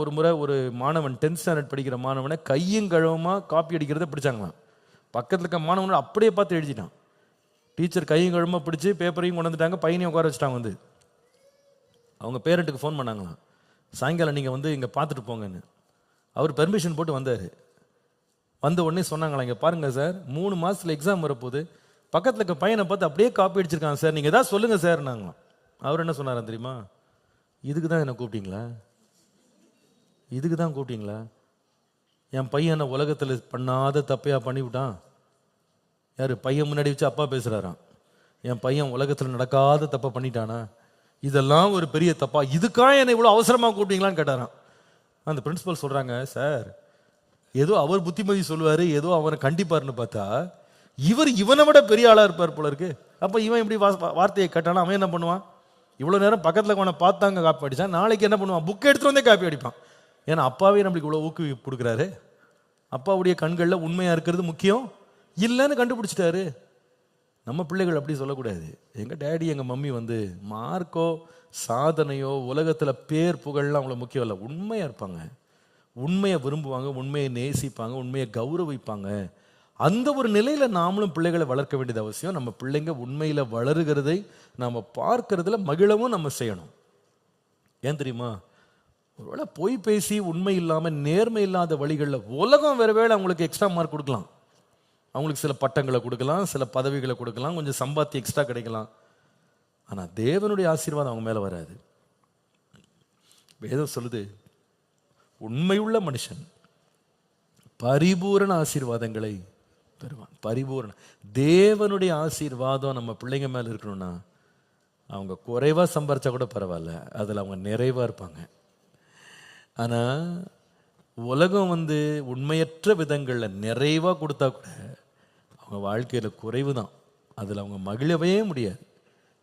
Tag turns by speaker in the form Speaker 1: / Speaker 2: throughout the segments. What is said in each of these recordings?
Speaker 1: ஒரு முறை ஒரு மாணவன் டென்த் ஸ்டாண்டர்ட் படிக்கிற மாணவனை கையும் கழுவமா காப்பி அடிக்கிறத பிடிச்சாங்களாம். பக்கத்தில் இருக்க மாணவனை அப்படியே பார்த்து எழுதிட்டான். டீச்சர் கையும் கழுவமா பிடிச்சி பேப்பரையும் கொண்டு வந்துட்டாங்க பையனையும் உட்கார வச்சுட்டாங்க வந்து. அவங்க பேரண்ட்டுக்கு ஃபோன் பண்ணாங்களாம். சாயங்காலம் நீங்கள் வந்து இங்கே பார்த்துட்டு போங்கன்னு. அவர் பெர்மிஷன் போட்டு வந்தார். வந்த உடனே சொன்னாங்களா இங்கே பாருங்கள் சார் மூணு மாதத்தில் எக்ஸாம் வரப்போகுது. பக்கத்தில் இருக்க பையனை பார்த்து அப்படியே காப்பி அடிச்சிருக்காங்க சார் நீங்கள் ஏதாவது சொல்லுங்கள் சார் நாங்களாம் அவர் என்ன சொன்னாராம் தெரியுமா? இதுக்கு தான் என்னை கூப்பிட்டீங்களா? இதுக்கு தான் கூப்பிட்டீங்களா? என் பையனை உலகத்தில் பண்ணாத தப்பையாக பண்ணிவிட்டான்? யார் பையன் முன்னாடி வச்சு அப்பா பேசுகிறாராம் என் பையன் உலகத்தில் நடக்காத தப்பை பண்ணிட்டானா? இதெல்லாம் ஒரு பெரிய தப்பா? இதுக்காக என்னை இவ்வளோ அவசரமாக கூப்பிட்டீங்களான்னு கேட்டாராம். அந்த பிரின்சிபல் சொல்கிறாங்க சார் ஏதோ அவர் புத்திமதி சொல்லுவார் ஏதோ அவனை கண்டிப்பார்னு பார்த்தா இவர் இவனை விட பெரிய ஆளாக இருப்பார் போல இருக்கு. அப்போ இவன் இப்படி வா- வார்த்தையை கேட்டானா? அவன் என்ன பண்ணுவான்? இவ்வளோ நேரம் பக்கத்தில் அவனை பார்த்தாங்க காப்பி அடிச்சான். நாளைக்கு என்ன பண்ணுவான்? புக் எடுத்துகிட்டு வந்தே காப்பி அடிப்பான். ஏன்னா அப்பாவே நம்மளுக்கு இவ்வளோ ஊக்குவிப்பு கொடுக்குறாரு. அப்பாவுடைய கண்களில் உண்மையாக இருக்கிறது முக்கியம். இல்லைன்னு கண்டுபிடிச்சிட்டாரு. நம்ம பிள்ளைகள் அப்படி சொல்லக்கூடாது. எங்கள் டேடி எங்கள் மம்மி வந்து மார்க்கோ சாதனையோ உலகத்தில் பேர் புகழ்லாம் அவங்கள முக்கியம் இல்லை. உண்மையாக இருப்பாங்க. உண்மையை விரும்புவாங்க உண்மையை நேசிப்பாங்க உண்மையை கௌரவிப்பாங்க. அந்த ஒரு நிலையில் நாமளும் பிள்ளைகளை வளர்க்க வேண்டியது அவசியம். நம்ம பிள்ளைங்க உண்மையில் வளருகிறதை நாம் பார்க்கறதுல மகிழவும் நம்ம செய்யணும். ஏன் தெரியுமா? ஒருவேளை பொய் பேசி உண்மை இல்லாமல் நேர்மை இல்லாத வழிகளில் உலகம் வேற வேலை அவங்களுக்கு எக்ஸ்ட்ரா மார்க் கொடுக்கலாம். அவங்களுக்கு சில பட்டங்களை கொடுக்கலாம் சில பதவிகளை கொடுக்கலாம் கொஞ்சம் சம்பாத்தி எக்ஸ்ட்ரா கிடைக்கலாம். ஆனால் தேவனுடைய ஆசீர்வாதம் அவங்க மேலே வராது. வேதம் சொல்லுது உண்மையுள்ள மனுஷன் பரிபூரண ஆசீர்வாதங்களை பெறுவான் பரிபூரண. தேவனுடைய ஆசீர்வாதம் நம்ம பிள்ளைங்க மேலே இருக்கணும்னா அவங்க குறைவாக சம்பாரிச்சா கூட பரவாயில்ல. அதில் அவங்க நிறைவாக இருப்பாங்க. ஆனால் உலகம் வந்து உண்மையற்ற விதங்களில் நிறைவாக கொடுத்தா கூட அவங்க வாழ்க்கையில் குறைவு தான் அதில் அவங்க மகிழவே முடியாது.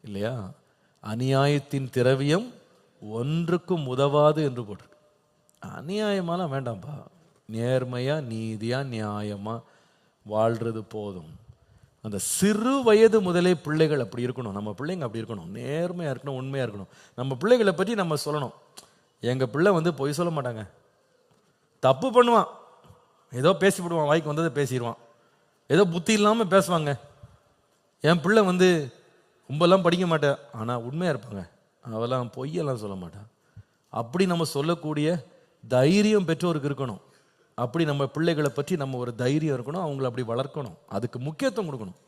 Speaker 1: இல்லையா? அநியாயத்தின் திரவியம் ஒன்றுக்கும் உதவாது என்று போட்டிருக்கு. அநியாயமாலாம் வேண்டாம்ப்பா நேர்மையாக நீதியாக நியாயமாக வாழ்கிறது போதும். அந்த சிறு வயது முதலே பிள்ளைகள் அப்படி இருக்கணும். நம்ம பிள்ளைங்க அப்படி இருக்கணும். நேர்மையாக இருக்கணும் உண்மையாக இருக்கணும். நம்ம பிள்ளைகளை பற்றி நம்ம சொல்லணும். எங்கள் பிள்ளை வந்து பொய் சொல்ல மாட்டாங்க. தப்பு பண்ணுவான். ஏதோ பேசிவிடுவான் வாய்க்கு வந்ததை பேசிடுவான் ஏதோ புத்தி இல்லாமல் பேசுவாங்க. என் பிள்ளை வந்து ரொம்பலாம் படிக்க மாட்டேன். ஆனால் உண்மையாக இருப்பாங்க. அவெல்லாம் பொய்யெல்லாம் சொல்ல மாட்டான். அப்படி நம்ம சொல்லக்கூடிய தைரியம் பெற்றோருக்கு இருக்கணும். அப்படி நம்ம பிள்ளைகளை பற்றி நம்ம ஒரு தைரியம் இருக்கணும். அவங்கள அப்படி வளர்க்கணும். அதுக்கு முக்கியத்துவம் கொடுக்கணும்.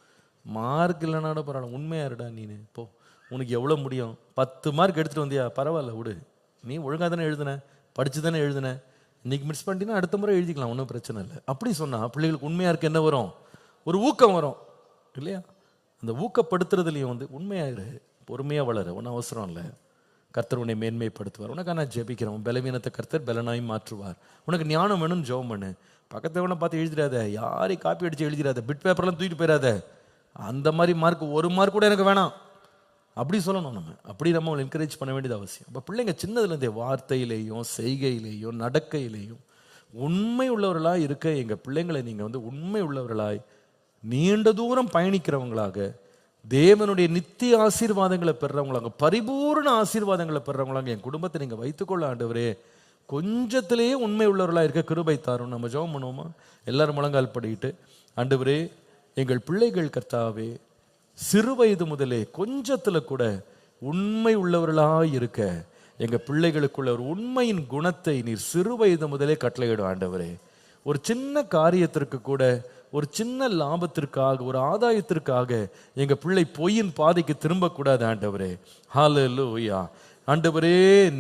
Speaker 1: மார்க் இல்லைனாட பரவாயில்ல. உண்மையாக இருடா நீனு. போ. உனக்கு எவ்வளோ முடியும்? பத்து மார்க் எடுத்துகிட்டு வந்தியா? பரவாயில்ல விடு. நீ ஒழுங்காக தானே எழுதுன? படித்து தானே எழுதுன? இன்னைக்கு மிஸ் பண்ணிட்டீங்கன்னா அடுத்த முறை எழுதிக்கலாம் ஒன்றும் பிரச்சனை இல்லை. அப்படி சொன்னால் பிள்ளைகளுக்கு உண்மையாக இருக்க என்ன வரும்? ஒரு ஊக்கம் வரும். இல்லையா? அந்த ஊக்கப்படுத்துறதுலையும் வந்து உண்மையாயிரு பொறுமையாக வளர ஒன்றும் அவசரம் இல்லை. கர்த்தர் உன்னை மேன்மைப்படுத்துவார். உனக்கு நான் ஜெபிக்கிறேன் உன் பலவீனத்தை கர்த்தர் பலனாயும் மாற்றுவார். உனக்கு ஞானம் வேணும்னு ஜெபம் பண்ணு. பக்கத்தவனை பார்த்து எழுதிடாத. யாரையும் காப்பி அடித்து எழுதிடாத. பிட் பேப்பர்லாம் தூக்கிட்டு போயிடாத. அந்த மாதிரி மார்க் ஒரு மார்க் கூட எனக்கு வேணாம். அப்படி சொல்லணும் நம்ம. அப்படி நம்ம என்கரேஜ் பண்ண வேண்டியது அவசியம். அப்போ பிள்ளைங்க சின்னதுலேருந்தே வார்த்தையிலேயும் செய்கையிலேயும் நடக்கையிலேயும் உண்மை உள்ளவர்களாக இருக்க எங்கள் பிள்ளைங்களை நீங்கள் வந்து உண்மை உள்ளவர்களாய் நீண்ட தூரம் பயணிக்கிறவங்களாக தேவனுடைய நித்திய ஆசீர்வாதங்களை பெறுறவங்களாங்க பரிபூர்ண ஆசீர்வாதங்களை பெறுறவங்களாங்க என் குடும்பத்தை நீங்கள் வைத்துக்கொள்ள ஆண்டவரே கொஞ்சத்திலேயே உண்மை உள்ளவர்களாக இருக்க கிருபை தாரும். நம்ம ஜோம் பண்ணுவோமா? எல்லாரும் முழங்கால் படிக்கிட்டு ஆண்டவரே எங்கள் பிள்ளைகள் கர்த்தாவே சிறு வயது முதலே கொஞ்சத்தில் கூட உண்மை உள்ளவர்களாக இருக்க எங்கள் பிள்ளைகளுக்குள்ள ஒரு உண்மையின் குணத்தை நீர் சிறு வயது முதலே கட்டளையிடும் ஆண்டவரே. ஒரு சின்ன காரியத்திற்கு கூட ஒரு சின்ன லாபத்திற்காக ஒரு ஆதாயத்திற்காக எங்கள் பிள்ளை பொய்யின் பாதைக்கு திரும்பக்கூடாது ஆண்டவரே. ஹalleluya ஆண்டவரே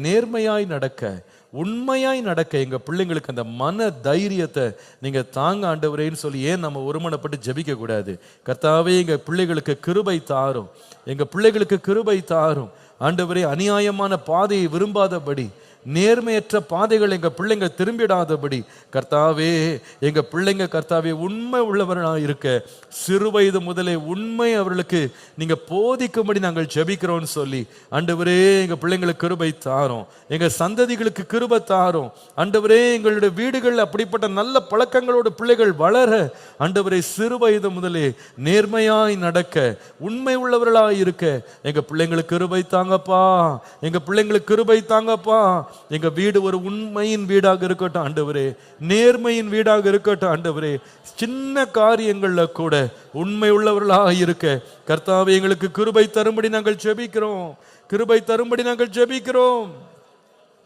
Speaker 1: நேர்மையாய் நடக்க உண்மையாய் நடக்க எங்கள் பிள்ளைங்களுக்கு அந்த மன தைரியத்தை நீங்கள் தாங்க ஆண்டவரேன்னு சொல்லி ஏன் நம்ம ஒருமனப்பட்டு ஜெபிக்க கூடாது? கர்த்தாவே எங்கள் பிள்ளைகளுக்கு கிருபை தாரும். எங்கள் பிள்ளைகளுக்கு கிருபை தாரும். ஆண்டவரே அநியாயமான பாதையை விரும்பாதபடி நேர்மையற்ற பாதைகள் எங்கள் பிள்ளைங்க திரும்பிடாதபடி கர்த்தாவே எங்கள் பிள்ளைங்க கர்த்தாவே உண்மை உள்ளவர்களாக இருக்க சிறு வயது முதலே உண்மை அவர்களுக்கு நீங்கள் போதிக்கும்படி நாங்கள் ஜெபிக்கிறோம்னு சொல்லி அண்டவரே எங்கள் பிள்ளைங்களுக்கு கிருபை தாரோம். எங்கள் சந்ததிகளுக்கு கிருபை தாரோம். அண்டவரே எங்களுடைய வீடுகளில் அப்படிப்பட்ட நல்ல பழக்கங்களோட பிள்ளைகள் வளர ஆண்டவரே சிறு வயது முதலே நேர்மையாய் நடக்க உண்மை உள்ளவர்களாக இருக்க எங்கள் பிள்ளைங்களுக்கு கிருபை தாங்கப்பா. எங்கள் பிள்ளைங்களுக்கு கிருபை தாங்கப்பா. எங்க வீடு ஒரு உண்மையின் வீடாக இருக்கட்டும் ஆண்டவரே. நேர்மையின் வீடாக இருக்கட்டும் ஆண்டவரே. சின்ன காரியங்கள்ல கூட உண்மை உள்ளவர்களாக இருக்க. கர்த்தாவை எங்களுக்கு கிருபை தரும்படி நாங்கள் ஜெபிக்கிறோம். கிருபை தரும்படி நாங்கள் ஜெபிக்கிறோம்.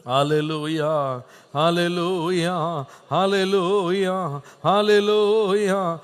Speaker 1: ஹalleluya ஹalleluya ஹalleluya ஹalleluya.